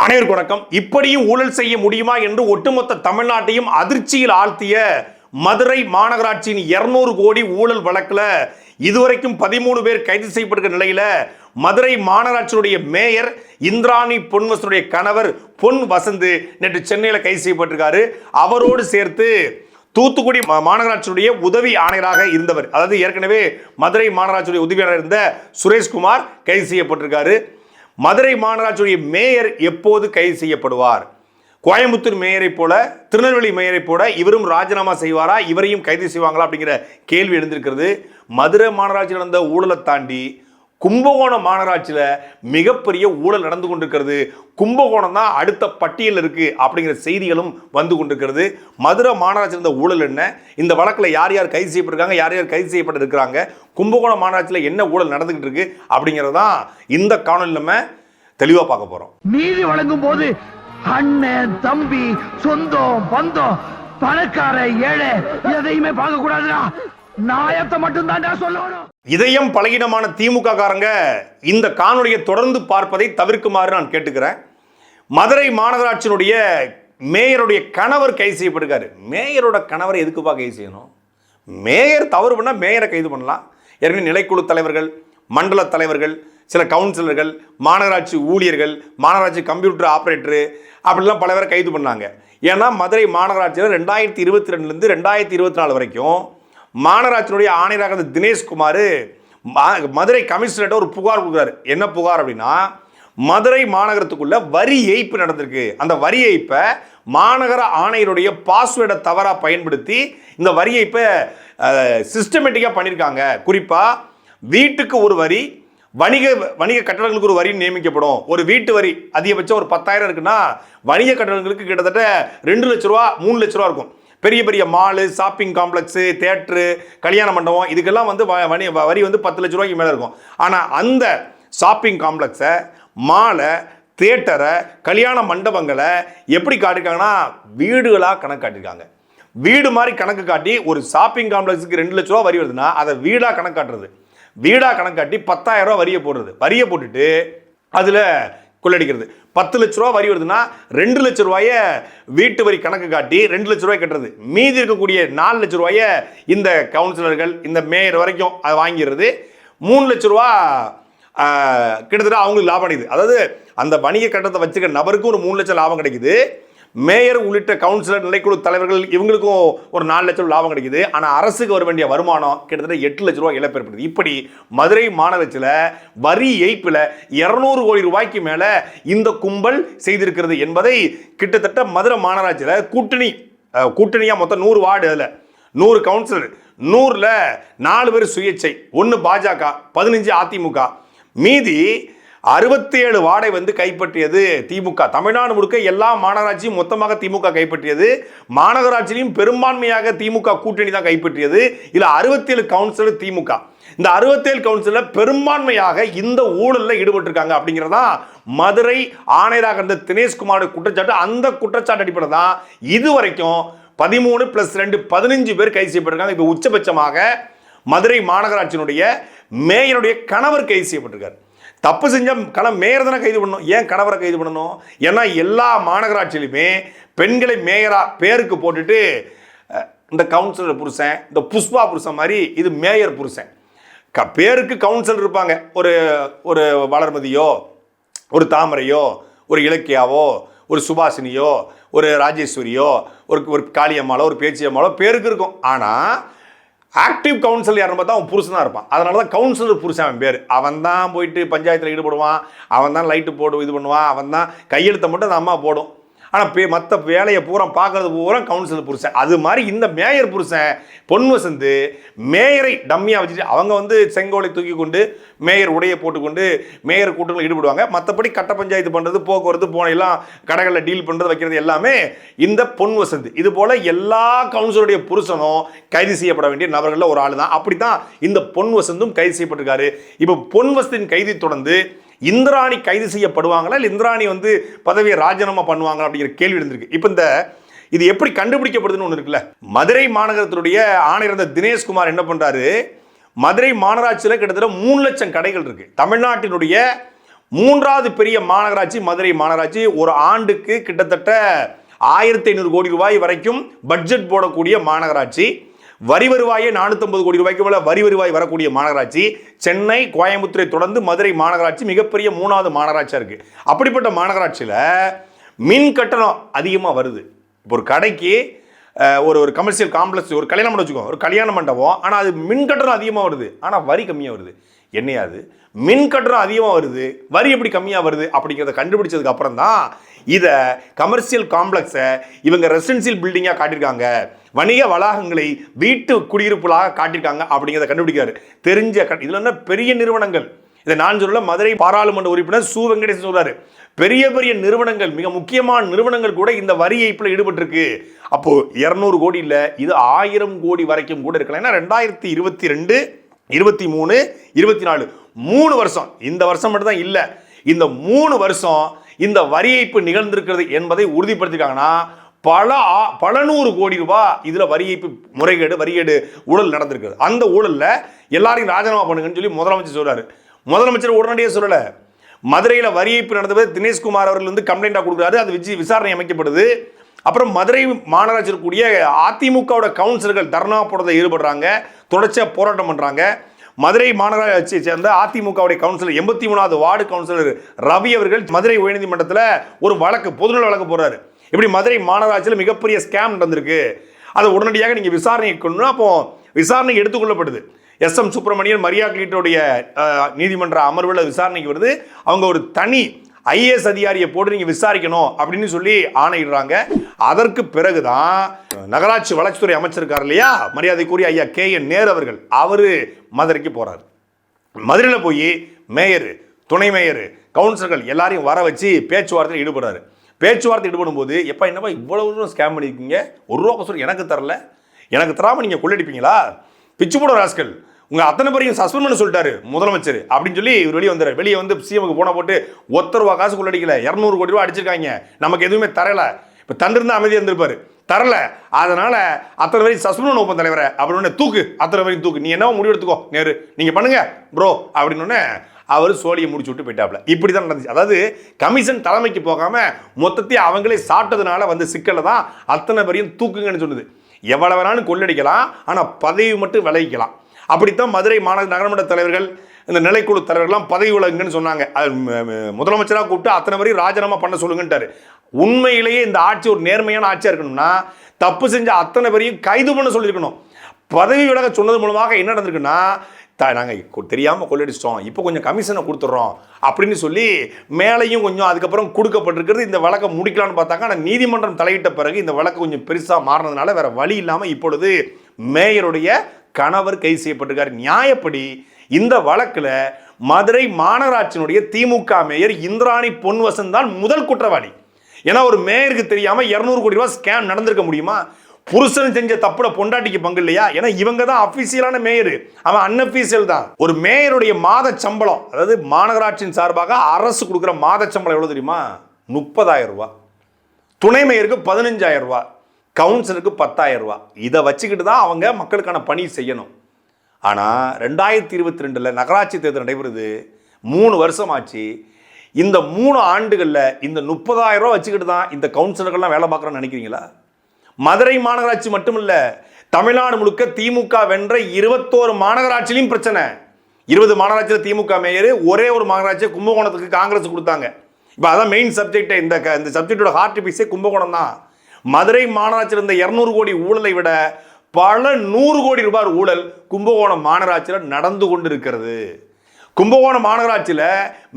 அனைவருக்கு வணக்கம். இப்படியும் ஊழல் செய்ய முடியுமா என்று ஒட்டுமொத்த தமிழ்நாட்டையும் அதிர்ச்சியில் ஆழ்த்திய மதுரை மாநகராட்சியின் 200 கோடி ஊழல் வழக்கில் இதுவரைக்கும் பதிமூணு பேர் கைது செய்யப்பட்டிருக்கிற நிலையில் மதுரை மாநகராட்சியுடைய மேயர் இந்திராணி பொன்வசனுடைய கணவர் பொன் வசந்து நேற்று சென்னையில் கைது செய்யப்பட்டிருக்காரு. அவரோடு சேர்த்து தூத்துக்குடி மா- மாநகராட்சியுடைய உதவி ஆணையராக இருந்தவர். அதாவது ஏற்கனவே மதுரை மாநகராட்சியுடைய உதவியாளர் இருந்த சுரேஷ்குமார் கைது செய்யப்பட்டிருக்காரு. மதுரை மாநகராட்சியுடைய மேயர் எப்போது கைது செய்யப்படுவார்? கோயம்புத்தூர் மேயரை போல திருநெல்வேலி மேயரை போல இவரும் ராஜினாமா செய்வாரா? இவரையும் கைது செய்வாங்களா? அப்படிங்கிற கேள்வி எழுந்திருக்கிறது. மதுரை மாநகராட்சி நடந்த ஊழலை தாண்டி கும்பகோணம் மாநகராட்சியில் மிகப்பெரிய ஊழல் நடந்து கொண்டிருக்கிறது. கும்பகோணம் தான் அடுத்த பட்டியலில் இருக்கு அப்படிங்கிற செய்திகளும் வந்து கொண்டிருக்கிறது. மதுரை மாநகராட்சியில் இருந்த ஊழல் என்ன? இந்த வழக்கில் யார் யார் கைது செய்யப்பட்டிருக்காங்க? யார் யார் கைது செய்யப்பட்டு இருக்கிறாங்க? கும்பகோணம் மாநகராட்சியில் என்ன ஊழல் நடந்துகிட்டு இருக்கு அப்படிங்கிறதான் இந்த காணொலி நம்ம தெளிவாக பார்க்க போகிறோம் நீதி வழங்கும் போது அண்ணன் தம்பி சொந்தம் பந்தம் பணக்கார ஏழை எதையுமே பார்க்க கூடாதுடா நாயத்தை மட்டும் தான்டா சொல்லணும். இதயம் பலகீனமான திமுக காரங்க இந்த காணொலியை தொடர்ந்து பார்ப்பதை தவிர்க்குமாறு நான் கேட்டுக்கிறேன். மதுரை மாநகராட்சியினுடைய மேயருடைய கணவர் கைது செய்யப்பட்டிருக்காரு. மேயரோட கணவரை எதுக்குப்பா கைது செய்யணும்? மேயர் தவறு பண்ணால் மேயரை கைது பண்ணலாம். ஏற்கனவே நிலைக்குழு தலைவர்கள் மண்டல தலைவர்கள் சில கவுன்சிலர்கள் மாநகராட்சி ஊழியர்கள் மாநகராட்சி கம்ப்யூட்டர் ஆப்ரேட்டரு அப்படிலாம் பல பேரை கைது பண்ணாங்க. ஏன்னா மதுரை மாநகராட்சியில் ரெண்டாயிரத்தி இருபத்தி ரெண்டுலேருந்து ரெண்டாயிரத்தி இருபத்தி நாலு வரைக்கும் மாநகராட்சியினுடைய ஆணையராக இருந்த தினேஷ்குமார் மதுரை கமிஷனர்கிட்ட ஒரு புகார் கொடுக்குறாரு. என்ன புகார் அப்படின்னா மதுரை மாநகரத்துக்குள்ள வரி ஏய்ப்பு நடந்திருக்கு. அந்த வரி ஏய்ப்பை மாநகர ஆணையருடைய பாஸ்வேர்டை தவறாக பயன்படுத்தி இந்த வரி ஏய்ப்பை சிஸ்டமேட்டிக்காக பண்ணியிருக்காங்க குறிப்பாக வீட்டுக்கு ஒரு வரி வணிக வணிக கட்டடங்களுக்கு ஒரு வரி நியமிக்கப்படும். ஒரு வீட்டு வரி அதிகபட்சம் ஒரு பத்தாயிரம் இருக்குன்னா வணிக கட்டடங்களுக்கு கிட்டத்தட்ட ரெண்டு லட்ச ரூபா மூணு லட்ச ரூபா இருக்கும். பெரிய பெரிய மாலு ஷாப்பிங் காம்ப்ளெக்ஸு தேட்ரு கல்யாண மண்டபம் இதுக்கெல்லாம் வந்து வ- வணி வரி வந்து பத்து லட்ச ரூபாய்க்கு மேலே இருக்கும். ஆனால் அந்த ஷாப்பிங் காம்ப்ளெக்ஸை மாலை தேட்டரை கல்யாண மண்டபங்களை எப்படி காட்டிருக்காங்கன்னா வீடுகளாக கணக்கு காட்டியிருக்காங்க. வீடு மாதிரி கணக்கு காட்டி ஒரு ஷாப்பிங் காம்ப்ளெக்ஸுக்கு ரெண்டு லட்ச ரூபா வரி வருதுன்னா அதை வீடாக கணக்கு காட்டுறது. வீடாக கணக்கு காட்டி பத்தாயிரம் ரூபா வரியை போடுறது. வரியை போட்டுட்டு அதில் கொள்ளடிக்கிறது. பத்து லட்ச ரூபா வரி வருதுன்னா ரெண்டு லட்ச ரூபாய வீட்டு வரி கணக்கு காட்டி ரெண்டு லட்ச ரூபாய் கட்டுறது. மீதி இருக்கக்கூடிய நாலு லட்ச ரூபாய இந்த கவுன்சிலர்கள் இந்த மேயர் வரைக்கும் அதை வாங்கிடுறது. மூணு லட்ச ரூபா கிட்டத்தட்ட அவங்களுக்கு லாபம் அடையுது. அதாவது அந்த வணிக கட்டணத்தை வச்சுக்க நபருக்கும் ஒரு மூணு லட்சம் லாபம் கிடைக்குது. மேயர் உள்ளிட்ட கவுன்சிலர் நிலைக்குழு தலைவர்கள் இவங்களுக்கும் ஒரு நாலு லட்சம் லாபம் கிடைக்குது. ஆனால் அரசுக்கு வர வேண்டிய வருமானம் கிட்டத்தட்ட எட்டு லட்ச ரூபாய் இழப்பு ஏற்படுது இப்படி மதுரை மாநகராட்சியில் வரி ஏய்ப்பில் இரநூறு கோடி ரூபாய்க்கு மேலே இந்த கும்பல் செய்திருக்கிறது என்பதை கிட்டத்தட்ட மதுரை மாநகராட்சியில் கூட்டணி கூட்டணியாக மொத்தம் நூறு வார்டு அதில். நூறு கவுன்சிலர் நூறில் நாலு பேர் சுயேட்சை ஒன்று பாஜக பதினஞ்சு அதிமுக. மீதி அறுபத்தி ஏழு வார்டை வந்து கைப்பற்றியது திமுக. தமிழ்நாடு முழுக்க எல்லா மாநகராட்சியும் மொத்தமாக திமுக கைப்பற்றியது. மாநகராட்சியிலும் பெரும்பான்மையாக திமுக கூட்டணி தான் கைப்பற்றியது. இதில் அறுபத்தேழு கவுன்சிலர் திமுக. இந்த அறுபத்தேழு கவுன்சிலர் பெரும்பான்மையாக இந்த ஊழலில் ஈடுபட்டிருக்காங்க அப்படிங்கிறதா மதுரை ஆணையராக இருந்த தினேஷ்குமாரோட குற்றச்சாட்டு. அந்த குற்றச்சாட்டு அடிப்படை தான் இது வரைக்கும் பதிமூணு பிளஸ் ரெண்டு பதினஞ்சு பேர் கைது செய்யப்பட்டிருக்காங்க. இப்போ உச்சபட்சமாக மதுரை மாநகராட்சியினுடைய மேயருடைய கணவர் கைது செய்யப்பட்டிருக்கார். தப்பு செஞ்ச கணம் மேயர் தானே கைது பண்ணணும்? ஏன் கணவரை கைது பண்ணணும்? ஏன்னா எல்லா மாநகராட்சியிலுமே பெண்களை மேயரா பேருக்கு போட்டுட்டு இந்த கவுன்சிலர் புருஷன் இந்த புஷ்பா புருஷன் மாதிரி இது மேயர் புருஷன். க பேருக்கு கவுன்சிலர் இருப்பாங்க. ஒரு ஒரு வளர்மதியோ ஒரு தாமரையோ ஒரு இலக்கியாவோ ஒரு சுபாஷினியோ ஒரு ராஜேஸ்வரியோ ஒரு ஒரு காளியம்மாளோ ஒரு பேச்சியம்மாளோ பேருக்கு இருக்கும். ஆனால் ஆக்டிவ் கவுன்சில் யாருன்னு பார்த்தா அவன் புருஷனாக இருப்பான். அதனால தான் கவுன்சிலர் புருஷன் அவன் பேர். அவன் தான் போயிட்டு பஞ்சாயத்தில் ஈடுபடுவான். அவன் தான் லைட்டு போடு இது பண்ணுவான். அவன் தான் கையெழுத்தை மட்டும் அந்த அம்மா போடும். ஆனால் பே மற்ற வேலையை பூரா பார்க்கறது பூரா கவுன்சிலர் புருஷன். அது மாதிரி இந்த மேயர் புருஷன் பொன் வசந்து மேயரை டம்மியாக வச்சுட்டு அவங்க வந்து செங்கோலை தூக்கி கொண்டு மேயர் உடையை போட்டுக்கொண்டு மேயர் கூட்டங்களில் ஈடுபடுவாங்க. மற்றபடி கட்ட பஞ்சாயத்து பண்ணுறது போக்குவரத்து போனையெல்லாம் கடைகளில் டீல் பண்ணுறது வைக்கிறது எல்லாமே இந்த பொன் வசந்து. இது போல் எல்லா கவுன்சிலருடைய புருஷனும் கைது செய்யப்பட வேண்டிய நபர்களில் ஒரு ஆள் தான் அப்படி தான் இந்த பொன் வசந்தும் கைது செய்யப்பட்டிருக்காரு. இப்போ பொன் வசந்தின் கைதை தொடர்ந்து இந்திராணி கைது செய்யப்படுவாங்களா? இல்லை இந்திராணி வந்து பதவியை ராஜினாமா பண்ணுவாங்களா? அப்படிங்கிற கேள்வி இருந்திருக்கு இப்போ இந்த இது எப்படி கண்டுபிடிக்கப்படுதுன்னு ஒன்று இருக்குல்ல? மதுரை மாநகரத்தினுடைய ஆணையர் இருந்த தினேஷ்குமார் என்ன பண்ணுறாரு மதுரை மாநகராட்சியில் கிட்டத்தட்ட மூணு லட்சம் கடைகள் இருக்குது தமிழ்நாட்டினுடைய மூன்றாவது பெரிய மாநகராட்சி மதுரை மாநகராட்சி. ஒரு ஆண்டுக்கு கிட்டத்தட்ட ஆயிரத்தி ஐநூறு கோடி ரூபாய் வரைக்கும் பட்ஜெட் போடக்கூடிய மாநகராட்சி. வரி வருவாயே 450 கோடி ரூபாய்க்கு மேல வரி வருவாய் வரக்கூடிய மாநகராட்சி சென்னை கோயம்புத்தூரை தொடர்ந்து மதுரை மாநகராட்சி மிகப்பெரிய மூணாவது மாநகராட்சியா இருக்கு. அப்படிப்பட்ட மாநகராட்சியில மின் கட்டணம் அதிகமா வருது. இப்போ ஒரு கடைக்கு ஒரு ஒரு கமர்ஷியல் காம்ப்ளெக்ஸ் ஒரு கல்யாணம் பண்ண வச்சுக்கோ ஒரு கல்யாண மண்டபம் ஆனால் அது மின் கட்டணம் அதிகமாக வருது. ஆனால் வரி கம்மியாக வருது. என்னையாது மின் கட்டணம் அதிகமாக வருது. வரி எப்படி கம்மியாக வருது அப்படிங்கிறத கண்டுபிடிச்சதுக்கு அப்புறம் தான் இதை கமர்ஷியல் காம்ப்ளெக்ஸை இவங்க ரெசிடென்சியல் பில்டிங்காக காட்டியிருக்காங்க. வணிக வளாகங்களை வீட்டு குடியிருப்புகளாக காட்டியிருக்காங்க அப்படிங்கிறத கண்டுபிடிக்காரு தெரிஞ்ச இதில் என்ன பெரிய நிறுவனங்கள்? இதை நான் சொல்ல மதுரை பாராளுமன்ற உறுப்பினர் சு. வெங்கடேசன் சொல்றாரு. பெரிய பெரிய நிறுவனங்கள் மிக முக்கியமான நிறுவனங்கள் கூட இந்த வரி ஏய்ப்பில் ஈடுபட்டிருக்கு. அப்போ இரநூறு கோடி இல்லை இது ஆயிரம் கோடி வரைக்கும் கூட இருக்கலாம். ஏன்னா ரெண்டாயிரத்தி இருபத்தி ரெண்டு இருபத்தி மூணு இருபத்தி நாலு மூணு வருஷம். இந்த வருஷம் மட்டும் தான் இல்லை இந்த மூணு வருஷம் இந்த வரி ஏய்ப்பு நிகழ்ந்திருக்கிறது என்பதை உறுதிப்படுத்திருக்காங்கன்னா பல பல நூறு கோடி ரூபாய் இதில் வரி ஏய்ப்பு முறைகேடு வரியேடு ஊழல் நடந்திருக்குது அந்த ஊழலில் எல்லாரையும் ராஜினாமா பண்ணுங்கன்னு சொல்லி முதலமைச்சர் சொல்கிறார் முதலமைச்சர் உடனடியாக சொல்லலை. மதுரையில் வரி ஏய்ப்பு நடந்தது தினேஷ்குமார் அவர்கள் வந்து கம்ப்ளைண்டாக கொடுக்குறாரு. அது வச்சு விசாரணை அமைக்கப்படுது. அப்புறம் மதுரை மாநகராட்சி கூடிய அதிமுகவோட கவுன்சிலர்கள் தர்ணா போடுறதை ஈடுபடுறாங்க. தொடர்ச்சியாக போராட்டம் பண்ணுறாங்க மதுரை மாநகராட்சியை சேர்ந்த அதிமுகவுடைய கவுன்சிலர் எண்பத்தி மூணாவது வார்டு கவுன்சிலர் ரவி அவர்கள் மதுரை உயர்நீதிமன்றத்தில் ஒரு வழக்கு பொதுநல வழக்கு போடுறாரு. இப்படி மதுரை மாநகராட்சியில் மிகப்பெரிய ஸ்கேம் நடந்திருக்கு. அதை உடனடியாக நீங்கள் விசாரணை கொண்டு அப்போ விசாரணை எடுத்துக்கொள்ளப்படுது. எஸ் எம் சுப்பிரமணியன் மரியா கிளீட்டோடைய நீதிமன்ற அமர்வில் விசாரணைக்கு வருது. அவங்க ஒரு தனி ஐஏஎஸ் அதிகாரியை போட்டு நீங்கள் விசாரிக்கணும் அப்படின்னு சொல்லி ஆணையிடுறாங்க. அதற்கு பிறகுதான் நகராட்சி வளர்ச்சித்துறை அமைச்சர் இருக்கார் இல்லையா? மரியாதைக்குரிய ஐயா கே என் நேர் அவர்கள். அவர் மதுரைக்கு போகிறார் மதுரையில் போய் மேயர் துணை மேயர் கவுன்சிலர்கள் எல்லாரையும் வர வச்சு பேச்சுவார்த்தையில் ஈடுபடுறாரு. பேச்சுவார்த்தை ஈடுபடும் போது எப்போ என்னப்பா இவ்வளோ தூரம் ஸ்கேம் பண்ணியிருக்கீங்க? ஒரு ரூபா கசூர் எனக்கு தரல. எனக்கு தராமல் நீங்கள் கொள்ளடிப்பீங்களா? பிச்சு போட ராஸ்கல் உங்கள் அத்தனை பேரையும் சஸ்பெண்ட் பண்ண சொல்லிட்டாரு முதலமைச்சர். அப்படின்னு சொல்லி இவர் வெளியே வந்தார். வெளியே வந்து சிஎமுக்கு போன போட்டு ஒத்த ரூபா காசு கொள்ளடிக்கல. இரநூறு கோடி ரூபா அடிச்சிருக்காங்க. நமக்கு எதுவுமே தரல. இப்போ தந்திருந்தா அமைதியாக இருந்திருப்பாரு. தரல. அதனால் அத்தனை வரையும் சஸ்பெண்ட் பண்ண ஒப்பந்த தலைவரை. அப்படின்னு தூக்கு. அத்தனை வரையும் தூக்கு. நீ என்ன முடிவு எடுத்துக்கோ நேரு நீங்கள் பண்ணுங்க ப்ரோ அப்படின்னு அவர் சோழியை முடிச்சு விட்டு போயிட்டாப்ல இப்படி தான் நடந்துச்சு. அதாவது கமிஷன் தலைமைக்கு போகாமல் மொத்தத்தையும் அவங்களே சாப்பிட்டதுனால வந்து சிக்கலை தான் அத்தனை பேரையும் தூக்குங்கன்னு சொன்னது எவ்வளவு வேணாலும் கொள்ளடிக்கலாம் ஆனால் பதவி மட்டும் விளைவிக்கலாம் அப்படித்தான் மதுரை மாநகர நகரமன்ற தலைவர்கள் இந்த நிலைக்குழு தலைவர்கள்லாம் பதவி விலகுங்கன்னு சொன்னாங்க. முதலமைச்சராக கூப்பிட்டு அத்தனை வரையும் ராஜினாமா பண்ண சொல்லுங்கன்ட்டாரு. உண்மையிலேயே இந்த ஆட்சி ஒரு நேர்மையான ஆட்சியாக இருக்கணும்னா தப்பு செஞ்ச அத்தனை பேரையும் கைது பண்ண சொல்லியிருக்கணும். பதவி விலக சொன்னது மூலமாக என்ன நடந்திருக்குன்னா த நாங்கள் தெரியாமல் கொள்ளடிச்சிட்டோம். இப்போ கொஞ்சம் கமிஷனை கொடுத்துட்றோம். அப்படின்னு சொல்லி மேலையும் கொஞ்சம் அதுக்கப்புறம் கொடுக்கப்பட்டிருக்கிறது இந்த வழக்கை முடிக்கலாம்னு பார்த்தாங்க. ஆனால் நீதிமன்றம் தலையிட்ட பிறகு இந்த வழக்கு கொஞ்சம் பெருசாக மாறினதுனால வேற வழி இல்லாமல் இப்பொழுது மேயருடைய கணவர் கைது செய்யப்பட்டிருக்கார். நியாயப்படி இந்த வழக்கில் மதுரை மாநகராட்சியினுடைய திமுக மேயர் இந்திராணி பொன்வசன் தான் முதல் குற்றவாளி. ஏன்னா ஒரு மேயருக்கு தெரியாமல் இரநூறு கோடி ரூபா ஸ்கேம் நடந்திருக்க முடியுமா? புருஷன் செஞ்ச தப்புல பொண்டாட்டிக்கு பங்கு இல்லையா? ஏன்னா இவங்க தான் அபிஷியலான மேயர் அவன் அன்அபிஷியல் தான். ஒரு மேயருடைய மாத சம்பளம் அதாவது மாநகராட்சியின் சார்பாக அரசு கொடுக்குற மாத சம்பளம் எவ்வளவு தெரியுமா? முப்பதாயிரம் ரூபாய். துணை மேயருக்கு பதினஞ்சாயிரம் ரூபாய். கவுன்சிலருக்கு பத்தாயிரம் ரூபாய். இதை வச்சுக்கிட்டு தான் அவங்க மக்களுக்கான பணி செய்யணும். ஆனால் ரெண்டாயிரத்தி இருபத்தி ரெண்டில் நகராட்சி தேர்தல் நடைபெறுது. மூணு வருஷம் ஆச்சு இந்த மூணு ஆண்டுகளில் இந்த முப்பதாயிரம் ரூபா வச்சுக்கிட்டு தான் இந்த கவுன்சிலர்கள்லாம் வேலை பார்க்குறோன்னு நினைக்கிறீங்களா? மதுரை மாநகராட்சி மட்டுமில்ல தமிழ்நாடு முழுக்க திமுக வென்ற இருபத்தோரு மாநகராட்சியிலையும் பிரச்சனை. இருபது மாநகராட்சியில் திமுக மேயர் ஒரே ஒரு மாநகராட்சியை கும்பகோணத்துக்கு காங்கிரஸ் கொடுத்தாங்க. இப்போ அதான் மெயின் சப்ஜெக்ட் இந்த க- இந்த சப்ஜெக்டோட ஹார்ட் பீஸே கும்பகோணம் தான். மதுரை மாநகராட்சியில் இருந்த இரநூறு கோடி ஊழலை விட பல நூறு கோடி ரூபாய் ஊழல் கும்பகோணம் மாநகராட்சியில் நடந்து கொண்டு இருக்கிறது கும்பகோணம் மாநகராட்சியில்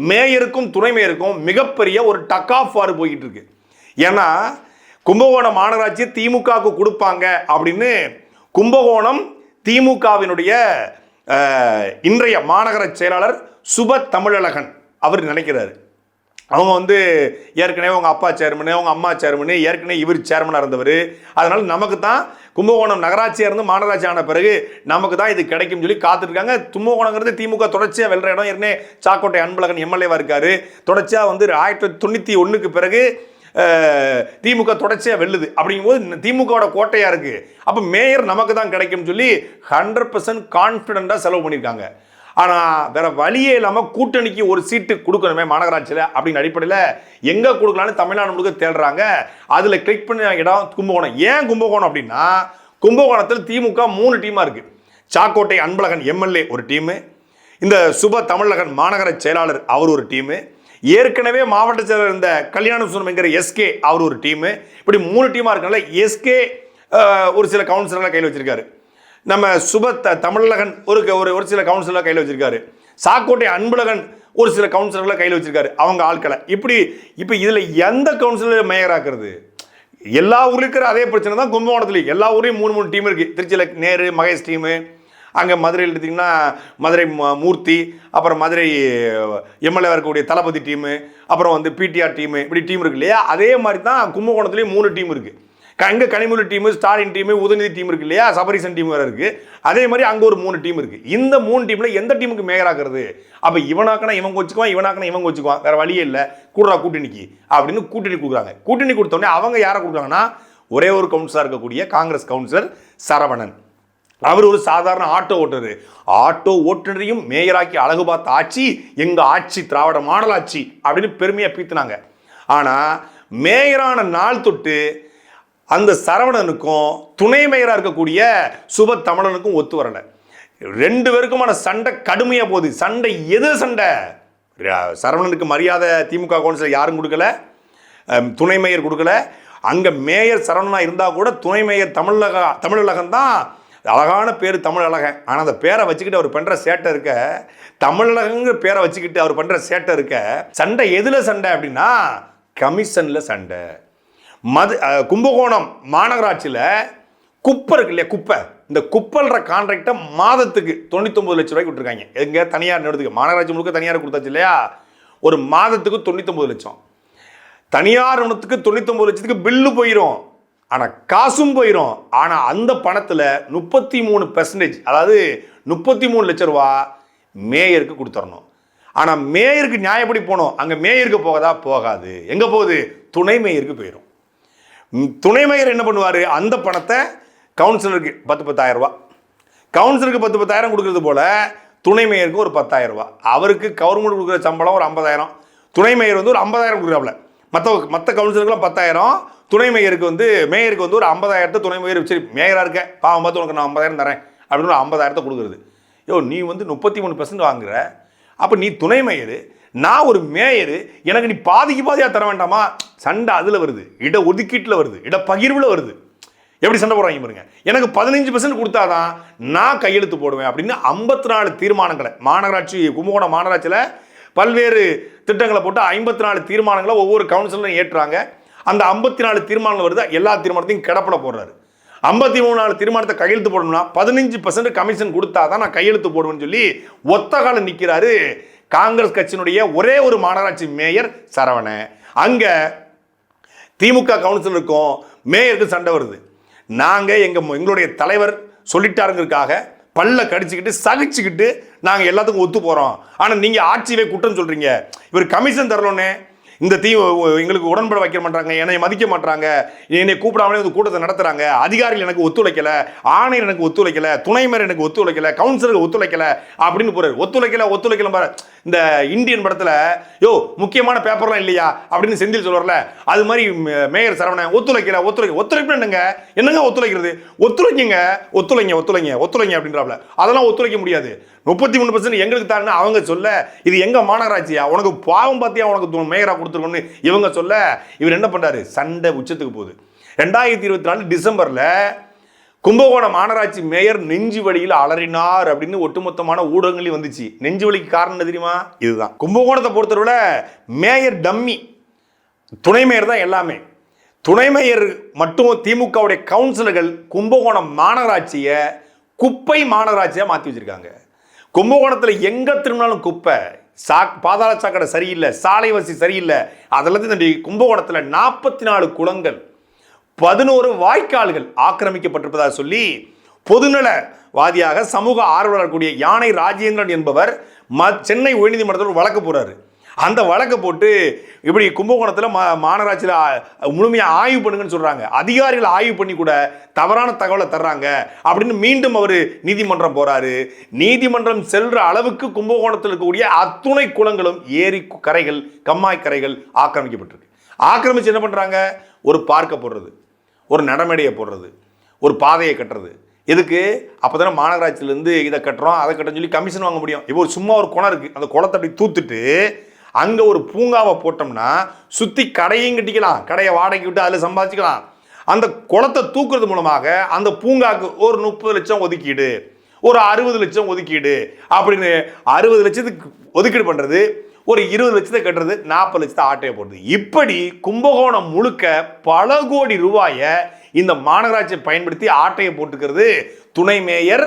மேயருக்கும் துணை மேயருக்கும் மிகப்பெரிய ஒரு டக் ஆஃப் வார் போய்கிட்டு இருக்கு. ஏன்னா கும்பகோணம் மாநகராட்சி திமுகவுக்கு கொடுப்பாங்க அப்படின்னு கும்பகோணம் திமுகவினுடைய இன்றைய மாநகர செயலாளர் சுப தமிழழகன் அவர் நினைக்கிறாரு. அவங்க வந்து ஏற்கனவே அவங்க அப்பா சேர்மனு அவங்க அம்மா சேர்மனு ஏற்கனவே இவர் சேர்மனாக இருந்தவர். அதனால் நமக்கு தான் கும்பகோணம் நகராட்சியாக இருந்து மாநகராட்சி ஆன பிறகு நமக்கு தான் இது கிடைக்கும்னு சொல்லி காத்திருக்காங்க கும்பகோணங்கிறது திமுக தொடர்ச்சியாக வெல்ற இடம். ஏற்கனவே சாக்கோட்டை அன்பழகன் எம்எல்ஏவாக இருக்கார். தொடர்ச்சியாக வந்து ஆயிரத்தி தொள்ளாயிரத்தி தொண்ணூற்றி ஒன்றுக்கு பிறகு திமுக தொடர்ச்சியாக வெல்லுது. அப்படிங்கும்போது திமுகவோட கோட்டையாக இருக்குது அப்போ மேயர் நமக்கு தான் கிடைக்கும்னு சொல்லி ஹண்ட்ரட் பர்சன்ட் கான்ஃபிடண்ட்டாக செலவு பண்ணியிருக்காங்க ஆனால் வேற வழியே இல்லாமல் கூட்டணிக்கு ஒரு சீட்டு கொடுக்கணுமே மாநகராட்சியில் அப்படின்னு அடிப்படையில் எங்கே கொடுக்கலான்னு தமிழ்நாடு முழுக்க தேடுறாங்க. அதில் கிளிக் பண்ண இடம் கும்பகோணம். ஏன் கும்பகோணம் அப்படின்னா கும்பகோணத்தில் திமுக மூணு டீமாக இருக்குது சாக்கோட்டை அன்பழகன் எம்எல்ஏ ஒரு டீமு. இந்த சுப தமிழகன் மாநகர செயலாளர் அவர் ஒரு டீமு. ஏற்கனவே மாவட்ட செயலர் இருந்த கல்யாண சுந்தரம் என்கிற எஸ்கே அவர் ஒரு டீமு இப்படி மூணு டீமாக இருக்கனால எஸ்கே ஒரு சில கவுன்சிலர்லாம் கையில் வச்சுருக்காரு. நம்ம சுப த தமிழகன் ஒரு ஒரு ஒரு சில கவுன்சிலர்லாம் கையில் வச்சுருக்காரு. சாக்கோட்டை அன்பழகன் ஒரு சில கவுன்சிலர்லாம் கையில் வச்சுருக்காரு. அவங்க ஆட்களை. இப்படி இப்போ இதில் எந்த கவுன்சிலர் மேயராக்குறது? எல்லா ஊருக்கு அதே பிரச்சனை தான் கும்பகோணத்துலேயும். எல்லா ஊர்லேயும் மூணு மூணு டீம் இருக்குது திருச்சியில் நேரு மகேஷ் டீமு அங்கே மதுரையில் எடுத்திங்கன்னா மதுரை மூர்த்தி அப்புறம் மதுரை எம்எல்ஏ இருக்கக்கூடிய தளபதி டீமு அப்புறம் வந்து பிடிஆர் டீமு இப்படி டீம் இருக்கு இல்லையா? அதே மாதிரி தான் கும்பகோணத்துலேயும் மூணு டீம் இருக்குது அங்கே Kanimozhi team Stalin team Udhayanidhi team இருக்கு இல்லையா? சபரிசன் டீம் வேறு இருக்குது அதே மாதிரி அங்கே ஒரு மூணு டீம் இருக்குது இந்த மூணு டீமில் எந்த டீமுக்கு மேயராக்குறது? அப்போ இவனாக்கனா இவன் வச்சுக்குவான் இவனாக்கனா இவன் வச்சுக்குவான் வேறு வழியே இல்லை. கூடுறா கூட்டணிக்கு அப்படின்னு கூட்டணி கொடுக்குறாங்க. கூட்டணி கொடுத்தோடனே அவங்க யாரை கொடுக்குறாங்கன்னா ஒரே ஒரு கவுன்சிலராக இருக்கக்கூடிய காங்கிரஸ் கவுன்சிலர் சரவணன். அவர் ஒரு சாதாரண ஆட்டோ ஓட்டுநர். ஆட்டோ ஓட்டுநரையும் மேயராக்கி அழகு பார்த்த ஆட்சி எங்கள் ஆட்சி திராவிட மாடல் ஆட்சி அப்படின்னு பெருமையாக பீத்துனாங்க. ஆனால் மேயரான நாள் தொட்டு அந்த சரவணனுக்கும் துணை மேயராக இருக்கக்கூடிய சுப தமிழனுக்கும் ஒத்து வரல. ரெண்டு பேருக்குமான சண்டை கடுமையாக போகுது. சண்டை எது சண்டை? சரவணனுக்கு மரியாதை திமுக கவுன்சிலர் யாரும் கொடுக்கல. துணை மேயர் கொடுக்கல. அங்கே மேயர் சரவணனா இருந்தால் கூட துணை மேயர் தமிழக தமிழகம் தான் அழகான பேர் தமிழழகன் ஆனால் அந்த பேரை வச்சுக்கிட்டு அவர் பண்ணுற சேட்டை இருக்க தமிழழகங்கிற பேரை வச்சுக்கிட்டு அவர் பண்ணுற சேட்டை இருக்க சண்டை எதில் சண்டை அப்படின்னா கமிஷனில் சண்டை. மது கும்பகோணம் மாநகராட்சியில் குப்பை இருக்கு இல்லையா குப்பை. இந்த குப்பல்ற கான்ட்ராக்டை மாதத்துக்கு தொண்ணூத்தொம்பது லட்ச ரூபாய்க்கு விட்டுருக்காங்க. எங்கே தனியார் நிறுவனத்துக்கு மாநகராட்சி முழுக்க தனியார் கொடுத்தாச்சு இல்லையா? ஒரு மாதத்துக்கு தொண்ணூத்தொம்பது லட்சம். தனியார் நிறுவனத்துக்கு தொண்ணூத்தொம்பது லட்சத்துக்கு பில்லு போயிடும் ஆனால் காசும் போயிடும் ஆனால் அந்த பணத்தில் முப்பத்தி மூணு பெர்சன்டேஜ் அதாவது முப்பத்தி மூணு லட்ச ரூபா மேயருக்கு கொடுத்துடணும் ஆனால் மேயருக்கு நியாயப்படி போனோம் அங்கே மேயருக்கு போகதா? போகாது. எங்கே போகுது? துணை மேயருக்கு போயிடும் துணை மேயர் என்ன பண்ணுவார்? அந்த பணத்தை கவுன்சிலருக்கு பத்து பத்தாயிரம் ரூபா. கவுன்சிலருக்கு பத்து பத்தாயிரம் கொடுக்குறது போல துணை மேயருக்கு ஒரு பத்தாயிரம் ரூபா. அவருக்கு கவர்மெண்ட் கொடுக்குற சம்பளம் ஒரு ஐம்பதாயிரம். துணை மேயர் வந்து ஒரு ஐம்பதாயிரம் கொடுக்குறாப்புல. மற்ற மற்ற கவுன்சிலருக்குலாம் பத்தாயிரம். துணை மேயருக்கு வந்து மேயருக்கு வந்து ஒரு ஐம்பதாயிரத்தை துணை மேயர் சரி மேயராக இருக்க. பாவம் பார்த்து உனக்கு நான் ஐம்பதாயிரம் தரேன். அப்படின்னு ஒரு ஐம்பதாயிரத்தை கொடுக்குறது. யோ நீ வந்து முப்பத்தி மூணு பர்சன்ட் வாங்குற. அப்போ நீ துணை மேயர். நான் ஒரு மேயர். எனக்கு நீ பாதிக்கு பாதியாக தர வேண்டாமா? சண்டை அதில் வருது. இட ஒதுக்கீட்டில் வருது. இட பகிர்வில் வருது. எப்படி சண்டை போடுறாங்க பாருங்க. எனக்கு பதினஞ்சு பர்சன்ட் கொடுத்தாதான் நான் கையெழுத்து போடுவேன் அப்படின்னு ஐம்பத்தி நாலு தீர்மானங்களை மாநகராட்சி கும்பகோணம் மாநகராட்சியில் பல்வேறு திட்டங்களை போட்டு ஐம்பத்தி நாலு தீர்மானங்களை ஒவ்வொரு கவுன்சிலரும் ஏற்றுறாங்க. அந்த ஐம்பத்தி நாலு தீர்மானங்கள் வருது? எல்லா தீர்மானத்தையும் கிடப்பட போடுறாரு. ஐம்பத்தி மூணு நாலு தீர்மானத்தை கையெழுத்து போடணும்னா பதினஞ்சு பர்சன்ட் கமிஷன் கொடுத்தா தான் நான் கையெழுத்து போடுவேன்னு சொல்லி ஒத்த காலம் நிற்கிறாரு காங்கிரஸ் கட்சியினுடைய ஒரே ஒரு மாநகராட்சி மேயர் சரவண அங்கே திமுக கவுன்சிலருக்கும் மேயருக்கு சண்டை வருது. நாங்கள் எங்கள் எங்களுடைய தலைவர் சொல்லிட்டாருங்கிறதுக்காக பல்ல கடிச்சுக்கிட்டு சகிச்சுக்கிட்டு நாங்கள் எல்லாத்துக்கும் ஒத்து போகிறோம் ஆனால் நீங்கள் ஆட்சியவே குற்றம் சொல்கிறீங்க இவர் கமிஷன் தரலோன்னே இந்த தீ எங்களுக்கு உடன்பட வைக்க மாட்டாங்க என்னை மதிக்க மாட்டாங்க என்னை கூப்பிடாமலே வந்து கூட்டத்தை நடத்துகிறாங்க அதிகாரிகள் எனக்கு ஒத்துழைக்கல ஆணையர் எனக்கு ஒத்துழைக்கல துணை எனக்கு ஒத்துழைக்கல கவுன்சிலருக்கு ஒத்துழைக்கல அப்படின்னு போகிற ஒத்துழைக்கல ஒத்துழைக்கல பாரு. இந்த இந்தியன் படத்தில் யோ முக்கியமான பேப்பர்லாம் இல்லையா அப்படின்னு செந்தில் சொல்லுவார்ல அது மாதிரி மேயர் சரவணன் ஒத்துழைக்கல ஒத்துழைக்க ஒத்துழைப்பு என்னங்க? என்னங்க ஒத்துழைக்கிறது? ஒத்துழைக்குங்க ஒத்துழைங்க ஒத்துழைங்க ஒத்துழைங்க அப்படின்றாப்ல. அதெல்லாம் ஒத்துழைக்க முடியாது. முப்பத்தி மூணு பர்சன்ட் எங்களுக்கு தாருன்னு அவங்க சொல்ல இது எங்க மாநகராட்சியா? உனக்கு பாவம் பார்த்தியா உனக்கு மேயராக மேயரா இவங்க சொல்ல இவர் என்ன பண்றாரு? சண்டை உச்சத்துக்கு போகுது. ரெண்டாயிரத்தி இருபத்தி நாலு டிசம்பர்ல கும்பகோணம் மாநகராட்சி மேயர் நெஞ்சு வழியில் அலறினார் அப்படின்னு ஒட்டுமொத்தமான ஊடகங்களையும் வந்துச்சு. நெஞ்சு வலிக்கு காரணம் என்ன தெரியுமா? இதுதான். கும்பகோணத்தை பொறுத்தவரை மேயர் டம்மி துணை மேயர் தான் எல்லாமே. துணை மேயர் மட்டும் திமுகவுடைய கவுன்சிலர்கள் கும்பகோணம் மாநகராட்சியை குப்பை மாநகராட்சியாக மாற்றி வச்சிருக்காங்க. கும்பகோணத்தில் எங்கே திரும்பினாலும் குப்பை? சா பாதாள சாக்கடை சரியில்லை சாலை வசதி சரியில்லை. அதெல்லாம் தண்டி கும்பகோணத்தில் நாற்பத்தி நாலு குளங்கள் பதினோரு வாய்க்கால்கள் ஆக்கிரமிக்கப்பட்டிருப்பதாக சொல்லி பொதுநலவாதியாக சமூக ஆர்வலர் கூடிய யானை ராஜேந்திரன் என்பவர் ம சென்னை உயர்நீதிமன்றத்தில் வழக்கு போறாரு அந்த வழக்கை போட்டு இப்படி கும்பகோணத்தில் மா மாநகராட்சியில் முழுமையாக ஆய்வு பண்ணுங்கன்னு சொல்கிறாங்க அதிகாரிகள் ஆய்வு பண்ணி கூட தவறான தகவலை தர்றாங்க அப்படின்னு மீண்டும் அவர் நீதிமன்றம் போகிறாரு நீதிமன்றம் செல்கிற அளவுக்கு கும்பகோணத்தில் இருக்கக்கூடிய அத்துணை குளங்களும் ஏரி கரைகள் கம்மாய் கரைகள் ஆக்கிரமிக்கப்பட்டிருக்கு. ஆக்கிரமிச்சு என்ன பண்ணுறாங்க ஒரு பார்க்க போடுறது ஒரு நடமேடையை போடுறது ஒரு பாதையை கட்டுறது. எதுக்கு? அப்போ தானே மாநகராட்சியிலேருந்து இதை கட்டுறோம் அதை கட்டுறோம்னு சொல்லி கமிஷன் வாங்க முடியும். இப்போ ஒரு சும்மா ஒரு குணம் இருக்குது அந்த குளத்தை அப்படி தூத்துட்டு அங்கே ஒரு பூங்காவை போட்டோம்னா சுற்றி கடையும் கட்டிக்கலாம். கடையை வாடகைக்கு விட்டு அதில் சம்பாதிச்சுக்கலாம். அந்த குளத்தை தூக்குறது மூலமாக அந்த பூங்காவுக்கு ஒரு முப்பது லட்சம் ஒதுக்கீடு ஒரு அறுபது லட்சம் ஒதுக்கீடு அப்படின்னு அறுபது லட்சத்துக்கு ஒதுக்கீடு பண்ணுறது ஒரு இருபது லட்சத்தை கட்டுறது நாற்பது லட்சத்தை ஆட்டையை போடுறது. இப்படி கும்பகோணம் முழுக்க பல கோடி ரூபாயை இந்த மாநகராட்சியை பயன்படுத்தி ஆட்டையை போட்டுக்கிறது துணை மேயர்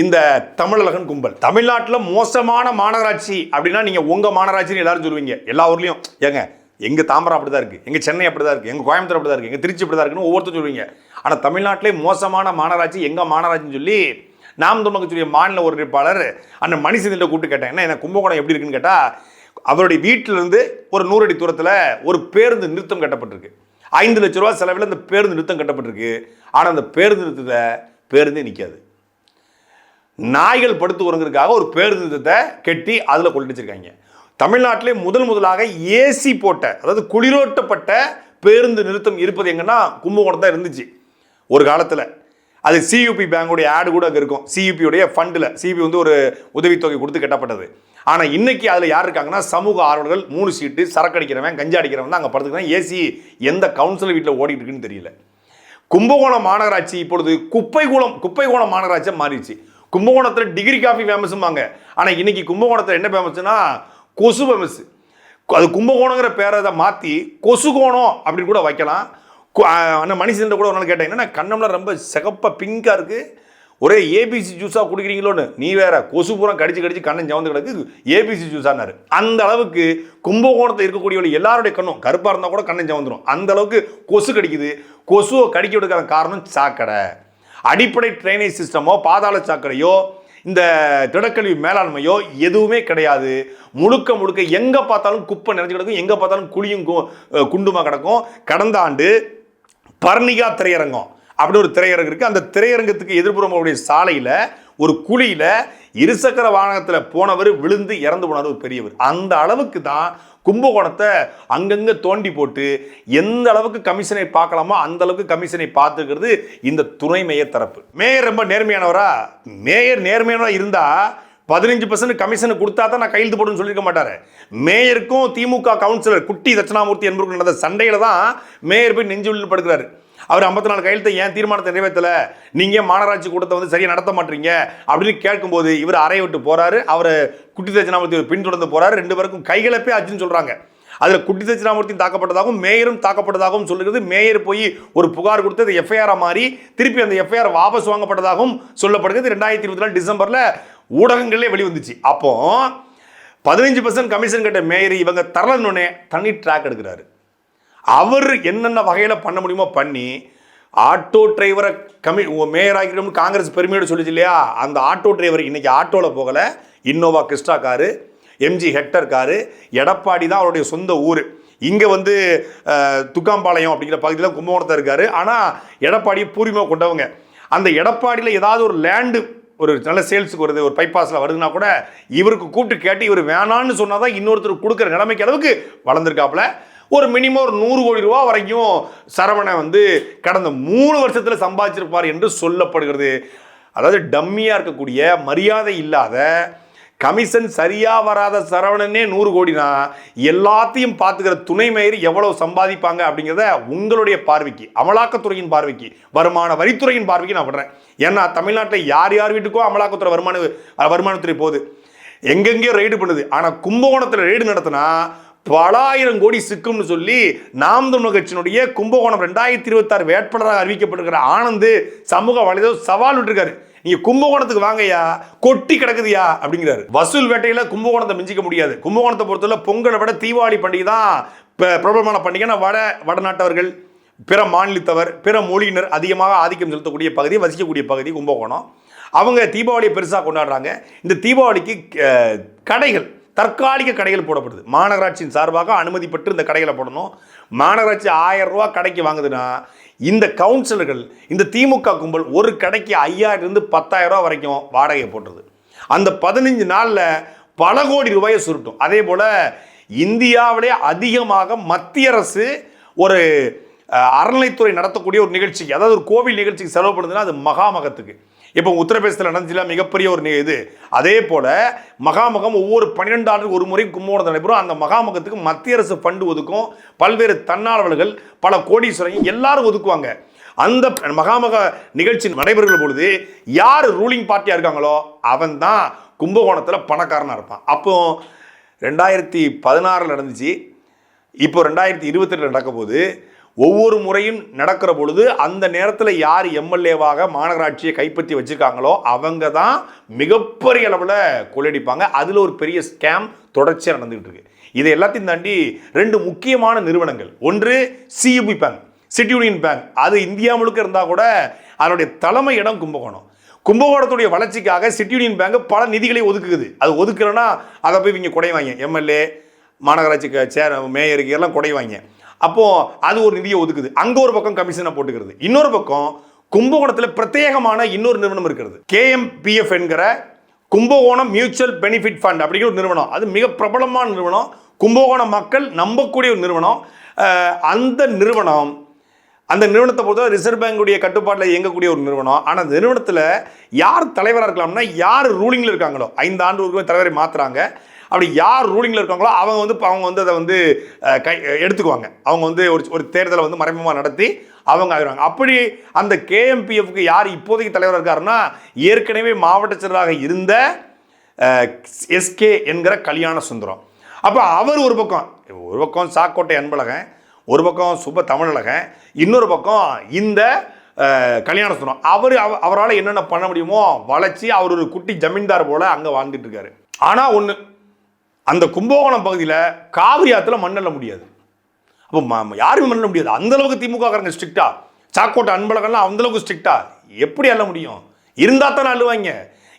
இந்த தமிழகன் கும்பல். தமிழ்நாட்டில் மோசமான மாநகராட்சி அப்படின்னா நீங்கள் உங்கள் மாநகராட்சின்னு எல்லாரும் சொல்லுவீங்க. எல்லா ஊர்லேயும். ஏங்க எங்கள் தாம்பரம் அப்படி தான் இருக்குது எங்கள் சென்னை அப்படி தான் இருக்குது எங்கள் கோயம்புத்தூர் அப்படி தான் இருக்குது எங்கள் திருச்சி அப்படி தான் இருக்குன்னு ஒவ்வொருத்தரும் சொல்லுவீங்க. ஆனால் தமிழ்நாட்டிலே மோசமான மாநகராட்சி எங்கள் மாநகராட்சின்னு சொல்லி நாம் தமிழக மாநில ஒருங்கிணைப்பாளர் அந்த மணிசந்திர கூப்பிட்டு கேட்டேன். என்ன என்ன கும்பகோணம் எப்படி இருக்குன்னு கேட்டால் அவருடைய வீட்டிலிருந்து ஒரு நூறு அடி தூரத்தில் ஒரு பேருந்து நிறுத்தம் கட்டப்பட்டிருக்கு. ஐந்து லட்ச ரூபா செலவில் அந்த பேருந்து நிறுத்தம் கட்டப்பட்டிருக்கு. ஆனால் அந்த பேருந்து நிறுத்தத்தை பேருந்தே நிற்காது நாய்கள் படுத்து உறங்குறதுக்காக ஒரு பேருந்து நிறுத்தத்தை கட்டி அதில் கொண்டு வச்சுருக்காங்க. தமிழ்நாட்டிலே முதல் முதலாக ஏசி போட்ட அதாவது குளிரோட்டப்பட்ட பேருந்து நிறுத்தம் இருப்பது எங்கன்னா கும்பகோணம் தான் இருந்துச்சு. ஒரு காலத்தில். அது சியூபி பேங்குடைய ஆடு கூட அங்கே இருக்கும். சியூபியுடைய ஃபண்டில் சிபி வந்து ஒரு உதவித்தொகை கொடுத்து கட்டப்பட்டது. ஆனால் இன்னைக்கு அதில் யார் இருக்காங்கன்னா சமூக ஆர்வலர்கள் மூணு சீட்டு சரக்கு அடிக்கிறவன் கஞ்சா அடிக்கிறவன் தான் அங்கே படுத்துக்கிறேன். ஏசி எந்த கவுன்சிலர் வீட்டில் ஓடிட்டு இருக்குன்னு தெரியல. கும்பகோணம் மாநகராட்சி இப்பொழுது குப்பைகூளம் குப்பைகோணம் மாநகராட்சியாக மாறிடுச்சு. கும்பகோணத்தில் டிகிரி காஃபி ஃபேமஸும்பாங்க ஆனால் இன்னைக்கு கும்பகோணத்தில் என்ன ஃபேமஸ்னா கொசு ஃபேமஸ் அது கும்பகோணங்கிற பேரை அதை மாற்றி கொசு கோணம் அப்படின்னு கூட வைக்கலாம். அந்த அஹ் கூட ஒரு நாள் கேட்டேன் என்னன்னா கண்ணம்லாம் ரொம்ப சிகப்பாக பிங்காக இருக்குது ஒரே ஏபிசி ஜூஸாக குடிக்கிறீங்களோன்னு. நீ வேற கொசு பூரா கடிச்சு கடிச்சு கண்ணன் ஜவந்து கிடக்கு. ஏபிசி ஜூஸானாரு அந்த அளவுக்கு கும்பகோணத்தில் இருக்கக்கூடிய எல்லாருடைய கண்ணும் கருப்பாக இருந்தால் கூட கண்ணன் ஜவந்துடும் அந்த அளவுக்கு கொசு கடிக்குது. கொசுவை கடிக்க விடுக்கிற காரணம் சாக்கடை. அடிப்படை ட்ரைனேஜ் சிஸ்டமோ பாதாள சாக்கடையோ இந்த திடக்கழிவு மேலாண்மையோ எதுவுமே கிடையாது. முழுக்க முழுக்க எங்கே பார்த்தாலும் குப்பை நிறைஞ்சு கிடக்கும் எங்கே பார்த்தாலும் குழியும் கு- குண்டுமா கிடக்கும். கடந்த ஆண்டு பர்ணிகா திரையரங்கம் அப்படி ஒரு திரையரங்கம் இருக்குது அந்த திரையரங்கத்துக்கு எதிர்ப்புறமுடைய சாலையில் ஒரு குழியில் இருசக்கர வாகனத்தில் போனவர் விழுந்து இறந்து போனவர் ஒரு பெரியவர். அந்த அளவுக்கு தான் கும்பகோணத்தை அங்கங்கே தோண்டி போட்டு எந்த அளவுக்கு கமிஷனை பார்க்கலாமோ அந்த அளவுக்கு கமிஷனை பார்த்துக்கிறது இந்த துணை மேயர் தரப்பு. மேயர் ரொம்ப நேர்மையானவரா? மேயர் நேர்மையானவராக இருந்தால் பதினஞ்சு பர்சன்ட் கமிஷனை கொடுத்தா தான் நான் கையெழுத்து போடுன்னு சொல்லியிருக்க மாட்டார். மேயருக்கும் திமுக கவுன்சிலர் குட்டி தட்சிணாமூர்த்தி என்பவர்கள் நடந்த சண்டையில் தான் மேயர் போய் நெஞ்சு உள்ளில் படுக்கிறாரு. அவர் ஐம்பத்தி நாலு கையெழுத்தை ஏன் தீர்மானத்தை நிறைவேற்றலை? நீங்கள் மாநகராட்சி கூட்டத்தை வந்து சரியாக நடத்த மாட்டீங்க? அப்படின்னு கேட்கும்போது இவர் அறைய விட்டு போகிறாரு அவர் குட்டி தட்சிணாமூர்த்தி பின்தொடர்ந்து போகிறாரு ரெண்டு பேருக்கும் கைகலப்பே ஆச்சுன்னு சொல்கிறாங்க அதில் குட்டி தட்சிணாமூர்த்தி தாக்கப்பட்டதாகவும் மேயரும் தாக்கப்பட்டதாகவும் சொல்லுகிறது. மேயர் போய் ஒரு புகார் கொடுத்து அது எஃப்ஐஆராக மாறி திருப்பி அந்த எஃப்ஐஆர் வாபஸ் வாங்கப்பட்டதாகவும் சொல்லப்படுகிறது. ரெண்டாயிரத்தி இருபத்தி நாலு டிசம்பரில் ஊடகங்களே வெளிவந்துச்சு. அப்போ பதினஞ்சு பர்சன்ட் கமிஷன் கட்ட மேயர் இவங்க தரலன்னொன்னே தனி ட்ராக் எடுக்கிறாரு. அவர் என்னென்ன வகையில் பண்ண முடியுமோ பண்ணி ஆட்டோ டிரைவரை கமி மேயர் ஆகிட்டோம்னு காங்கிரஸ் பெருமையோடு சொல்லிச்சு இல்லையா? அந்த ஆட்டோ டிரைவர் இன்றைக்கி ஆட்டோவில் போகலை. Innova Crysta car MG Hector car Edappadi தான் அவருடைய சொந்த ஊர். இங்கே வந்து துக்காம்பாளையம் அப்படிங்கிற பகுதியில் கும்பகோணத்தில் இருக்கார். ஆனால் எடப்பாடியை பூர்வீகமாக கொண்டவங்க. அந்த எடப்பாடியில் ஏதாவது ஒரு லேண்டு ஒரு நல்ல சேல்ஸுக்கு வருது ஒரு பைபாஸில் வருதுன்னா கூட இவருக்கு கூப்பிட்டு கேட்டு இவர் வேணான்னு சொன்னால் தான் இன்னொருத்தர் கொடுக்குற நிலைமைக்கு அளவுக்கு வளர்ந்துருக்காப்புல. ஒரு மினிமம் ஒரு நூறு கோடி ரூபா வரைக்கும் சரவணன் வந்து கடந்த மூணு வருஷத்தில் சம்பாதிச்சிருப்பார் என்று சொல்லப்படுகிறது. அதாவது டம்மியாக இருக்கக்கூடிய மரியாதை இல்லாத கமிஷன் சரியாக வராத சரவணனே நூறு கோடினா எல்லாத்தையும் பார்த்துக்கிற துணை மேயர் எவ்வளவு சம்பாதிப்பாங்க அப்படிங்கிறத உங்களுடைய பார்வைக்கு அமலாக்கத்துறையின் பார்வைக்கு வருமான வரித்துறையின் பார்வைக்கு நான் விடுறேன். ஏன்னா தமிழ்நாட்டில் யார் யார் வீட்டுக்கோ அமலாக்கத்துறை வருமான வருமானத்துறை போகுது. எங்கெங்கேயோ ரெய்டு பண்ணுது. ஆனால் கும்பகோணத்தில் ரெய்டு நடத்தினா பல ஆயிரம் கோடி சிக்கும்னு சொல்லி நாம் தமிழ் கட்சியினுடைய கும்பகோணம் ரெண்டாயிரத்தி இருபத்தாறு வேட்பாளராக அறிவிக்கப்பட்டிருக்கிற ஆனந்த் சமூக வலைதளம் சவால் விட்டுருக்காரு. நீங்க கும்பகோணத்துக்கு வாங்கய்யா கொட்டி கிடக்குதுயா அப்படிங்கிறாரு. வசூல் வேட்டையில கும்பகோணத்தை மிஞ்சிக்க முடியாது. கும்பகோணத்தை பொறுத்தவரை பொங்கலை விட தீபாவளி பண்டிகை தான் பிரபலமான பண்டிகைன்னா வட வடநாட்டவர்கள் பிற மாநிலத்தவர் பிற மொழியினர் அதிகமாக ஆதிக்கம் செலுத்தக்கூடிய பகுதி வசிக்கக்கூடிய பகுதி கும்பகோணம். அவங்க தீபாவளியை பெருசாக கொண்டாடுறாங்க. இந்த தீபாவளிக்கு கடைகள் தற்காலிக கடைகள் போடப்படுது. மாநகராட்சியின் சார்பாக அனுமதி பெற்று இந்த கடைகளை போடணும். மாநகராட்சி ஆயிரம் ரூபா கடைக்கு வாங்குதுன்னா இந்த கவுன்சிலர்கள் இந்த திமுக கும்பல் ஒரு கடைக்கு ஐயாயிரம் இருந்து பத்தாயிரம் ரூபா வரைக்கும் வாடகை போட்டுருது. அந்த பதினஞ்சு நாளில் பல கோடி ரூபாயை சுருட்டும். அதே போல் இந்தியாவிலே அதிகமாக மத்திய அரசு ஒரு அறநிலைத்துறை நடத்தக்கூடிய ஒரு நிகழ்ச்சிக்கு அதாவது ஒரு கோவில் நிகழ்ச்சிக்கு செலவு பண்ணுதுன்னா அது மகாமகத்துக்கு. இப்போ உத்தரப்பிரதேசத்தில் நடந்துச்சுல மிகப்பெரிய ஒரு இது. அதே போல் மகாமகம் ஒவ்வொரு பன்னிரெண்டு ஆண்டுக்கு ஒரு முறை கும்பகோணம் நடைபெறும். அந்த மகாமகத்துக்கு மத்திய அரசு ஃபண்டு ஒதுக்கும். பல்வேறு தன்னார்வலர்கள் பல கோடீஸ்வரங்க எல்லாரும் ஒதுக்குவாங்க. அந்த மகாமக நிகழ்ச்சி நடைபெறுகிற பொழுது யார் ரூலிங் பார்ட்டியாக இருக்காங்களோ அவன் தான் கும்பகோணத்தில் பணக்காரனாக இருப்பான். அப்போ ரெண்டாயிரத்தி பதினாறில் நடந்துச்சு. இப்போ ரெண்டாயிரத்தி இருபத்தெட்டில் நடக்கும் போது ஒவ்வொரு முறையும் நடக்கிற பொழுது அந்த நேரத்தில் யார் எம்எல்ஏவாக மாநகராட்சியை கைப்பற்றி வச்சுருக்காங்களோ அவங்க தான் மிகப்பெரிய அளவில் கொள்ளடிப்பாங்க அதில் ஒரு பெரிய ஸ்கேம் தொடர்ச்சியாக நடந்துகிட்டு இருக்கு. இதை எல்லாத்தையும் தாண்டி ரெண்டு முக்கியமான நிறுவனங்கள். ஒன்று CUB bank City Union Bank அது இந்தியா முழுக்க இருந்தால் கூட அதனுடைய தலைமை இடம் கும்பகோணம். கும்பகோணத்துடைய வளர்ச்சிக்காக சிட்டி யூனியன் பேங்க் பல நிதிகளை ஒதுக்குது. அது ஒதுக்குறேன்னா அதை போய் இவங்க குடைவாங்க எம்எல்ஏ மாநகராட்சிக்கு சேர் மேயருக்கு எல்லாம் குடைவாங்க அப்போது அது ஒரு நிதியை ஒதுக்குது. அங்கே ஒரு பக்கம் கமிஷனை போட்டுக்கிறது. இன்னொரு பக்கம் கும்பகோணத்தில் பிரத்யேகமான இன்னொரு நிறுவனம் இருக்கிறது. கேஎம்பிஎஃப் என்கிற கும்பகோணம் மியூச்சுவல் பெனிஃபிட் ஃபண்ட் அப்படிங்கிற ஒரு நிறுவனம். அது மிக பிரபலமான நிறுவனம். கும்பகோணம் மக்கள் நம்பக்கூடிய ஒரு நிறுவனம். அந்த நிறுவனம் அந்த நிறுவனத்தை பொறுத்தவரை ரிசர்வ் பேங்குடைய கட்டுப்பாட்டில் இயங்கக்கூடிய ஒரு நிறுவனம். ஆனால் அந்த நிறுவனத்தில் யார் தலைவராக இருக்கலாம்னா யார் ரூலிங்கில் இருக்காங்களோ ஐந்து ஆண்டு ஒரு தலைவரை மாற்றுறாங்க அப்படி யார் ரூலிங்கில் இருக்காங்களோ அவங்க வந்து அவங்க வந்து அதை வந்து கை எடுத்துக்குவாங்க. அவங்க வந்து ஒரு ஒரு தேர்தலை வந்து மறைமுகமாக நடத்தி அவங்க ஆயிடுவாங்க அப்படி அந்த கேஎம்பிஎஃப்க்கு யார் இப்போதைக்கு தலைவராக இருக்காருன்னா ஏற்கனவே மாவட்ட செயலராக இருந்த எஸ்கே என்கிற கல்யாண சுந்தரம். அப்போ அவர் ஒரு பக்கம் ஒரு பக்கம் சாக்கோட்டை அன்பழகன் ஒரு பக்கம் சுப தமிழழகன் இன்னொரு பக்கம் இந்த கல்யாண சுந்தரம். அவர் அவரால் என்னென்ன பண்ண முடியுமோ வளைச்சி அவர் ஒரு குட்டி ஜமீன்தார் போல் அங்கே வாழ்ந்துட்டு இருக்காரு. ஆனால் ஒன்று அந்த கும்பகோணம் பகுதியில் காவிரி ஆற்றுல மண்ணல்ல முடியாது. அப்போ யாருமே மண்ண முடியாது. அந்தளவுக்கு திமுகக்காரங்க ஸ்ட்ரிக்டா? சாக்கோட்டை அன்பழகன்லாம் அந்த அளவுக்கு ஸ்ட்ரிக்டா? எப்படி அள்ள முடியும்? இருந்தால் தானே அள்ளுவாங்க.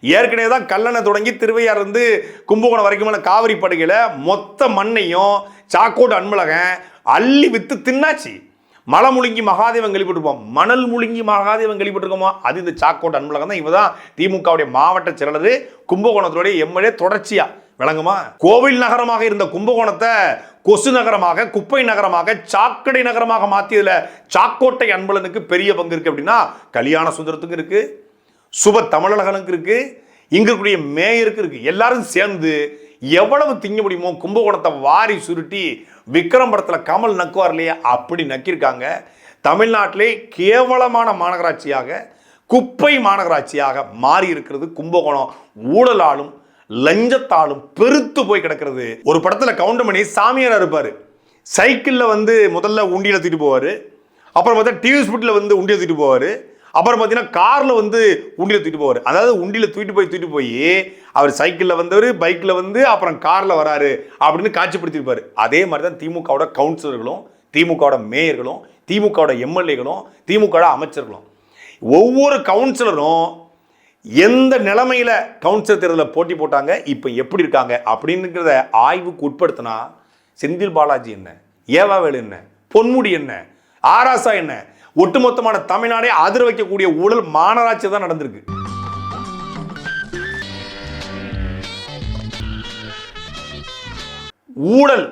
ஏற்கனவே தான் கல்லணை தொடங்கி திருவையார் இருந்து கும்பகோணம் வரைக்குமான காவிரி படுகையில் மொத்த மண்ணையும் சாக்கோட்டு அன்பழகன் அள்ளி விற்று தின்னாச்சு. மலை முழுங்கி மகாதேவன் கழிப்பட்டிருப்போம் மணல் முழுங்கி மகாதேவன் கழிப்பட்டிருக்கோமா? அது இந்த சாக்கோட்டு அன்பழகன் தான். இவ தான் திமுகவுடைய மாவட்ட செயலர் கும்பகோணத்துடைய எம்எல்ஏ தொடர்ச்சியாக விளங்குமா? கோவில் நகரமாக இருந்த கும்பகோணத்தை கொசு நகரமாக குப்பை நகரமாக சாக்கடை நகரமாக மாற்றியதில் சாக்கோட்டை அன்பழனுக்கு பெரிய பங்கு இருக்குது அப்படின்னா கல்யாண சுந்தரத்துக்கு இருக்குது சுப தமிழகனுக்கு இருக்குது இங்கே இருக்கக்கூடிய மேயருக்கு இருக்குது எல்லாரும் சேர்ந்து எவ்வளவு திங்க முடியுமோ கும்பகோணத்தை வாரி சுருட்டி விக்ரம் படத்தில் கமல் நக்குவார் இல்லையா? அப்படி நக்கியிருக்காங்க. தமிழ்நாட்டிலே கேவலமான மாநகராட்சியாக குப்பை மாநகராட்சியாக மாறி இருக்கிறது கும்பகோணம். ஊழலாலும் லஞ்சத்தாலும் பெருத்து போய் கிடக்கிறது. ஒரு படத்துல கவுண்டமணி சாமியாராக இருப்பாரு. சைக்கிளில் வந்து முதல்ல உண்டியில தூக்கிட்டு போவார். அப்புறம் பார்த்தா டிவி ஸ்பீட்டில் வந்து உண்டியை தூக்கிட்டு போவார். அப்புறம் பார்த்தீங்கன்னா காரில் வந்து உண்டியில் தூக்கிட்டு போவார். அதாவது உண்டியில் தூக்கிட்டு போய் தூக்கிட்டு போய் அவர் சைக்கிளில் வந்தவர் பைக்கில் வந்து அப்புறம் காரில் வராரு அப்படின்னு காட்சிப்படுத்தியிருப்பார். அதே மாதிரி தான் திமுகவோட கவுன்சிலர்களும் திமுகவோட மேயர்களும் திமுகவோட எம்எல்ஏகளும் திமுகவோட அமைச்சர்களும். ஒவ்வொரு கவுன்சிலரும் எந்த நிலைமையில் கவுன்சிலர் தேர்தலில் போட்டி போட்டாங்க இப்போ எப்படி இருக்காங்க அப்படிங்கிறத ஆய்வுக்கு உட்படுத்தினா செந்தில் பாலாஜி என்ன? ஏவாவேலு என்ன? பொன்முடி என்ன? ஆராசா என்ன? ஒட்டுமொத்தமான தமிழ்நாடே அதிர வைக்கக்கூடிய ஊழல் மாநகராட்சி தான் நடந்திருக்கு. ஊழல்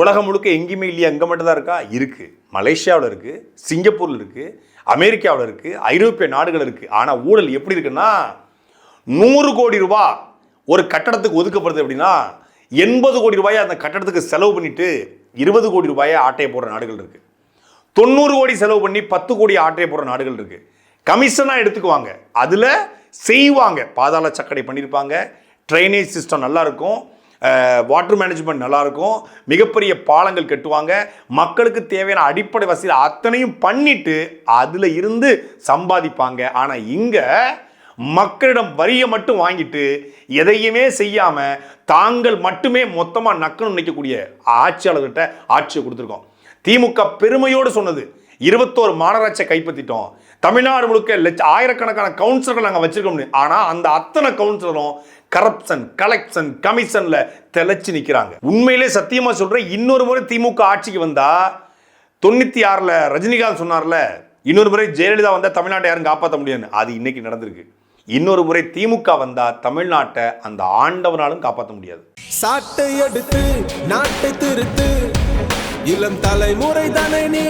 உலகம் முழுக்க எங்கேயுமே இல்லையா? அங்கே மட்டும்தான் இருக்கா? இருக்குது மலேசியாவில் இருக்கு. சிங்கப்பூரில் இருக்கு. அமெரிக்காவில் இருக்குது ஐரோப்பிய நாடுகள் இருக்குது ஆனால் ஊழல் எப்படி இருக்குன்னா நூறு கோடி ரூபா ஒரு கட்டடத்துக்கு ஒதுக்கப்படுது அப்படின்னா எண்பது கோடி ரூபாயை அந்த கட்டடத்துக்கு செலவு பண்ணிட்டு இருபது கோடி ரூபாயை ஆட்டையை போடுற நாடுகள் இருக்குது தொண்ணூறு கோடி செலவு பண்ணி பத்து கோடி ஆட்டையை போடுற நாடுகள் இருக்குது கமிஷனாக எடுத்துக்குவாங்க. அதில் செய்வாங்க. பாதாள சக்கடை பண்ணியிருப்பாங்க ட்ரைனேஜ் சிஸ்டம் நல்லாயிருக்கும் வாட்டர் மேனேஜ்மெண்ட் நல்லாயிருக்கும் மிகப்பெரிய பாலங்கள் கட்டுவாங்க. மக்களுக்கு தேவையான அடிப்படை வசதி அத்தனையும் பண்ணிட்டு அதில் இருந்து சம்பாதிப்பாங்க. ஆனால் இங்கே மக்களிடம் வரியை மட்டும் வாங்கிட்டு எதையுமே செய்யாமல் தாங்கள் மட்டுமே மொத்தமாக நக்கணும் நினைக்கக்கூடிய ஆட்சியாளர்கிட்ட ஆட்சியை கொடுத்துருக்கோம். திமுக பெருமையோடு சொன்னது இருபத்தோரு மாநகராட்சியை கைப்பற்றிட்டோம். தமிழ்நாடு முழுக்க லட்ச ஆயிரக்கணக்கான கவுன்சிலர்கள் நாங்கள் வச்சிருக்கோம்னு. ஆனால் அந்த அத்தனை கவுன்சிலரும் கரப்ஷன் கலெக்ஷன் கமிஷன்ல தெளிச்சு நிக்கிறாங்க. உண்மையிலே சத்தியமா சொல்றேன் இன்னொரு முறை திமுக ஆட்சிக்கு வந்தா தொண்ணூத்தி ஆறுல ரஜினிகாந்த் சொன்னார்ல இன்னொரு முறை ஜெயலலிதா வந்தா தமிழ்நாட்டை யாரும் காப்பாற்ற முடியும்னு. அது இன்னைக்கு நடந்திருக்கு. இன்னொரு முறை திமுக வந்தா தமிழ்நாட்டை அந்த ஆண்டவனாலும் காப்பாற்ற முடியாது. சாட்டை எடுத்து நாட்டை திருத்து இளம் தலைமுறை தானே நீ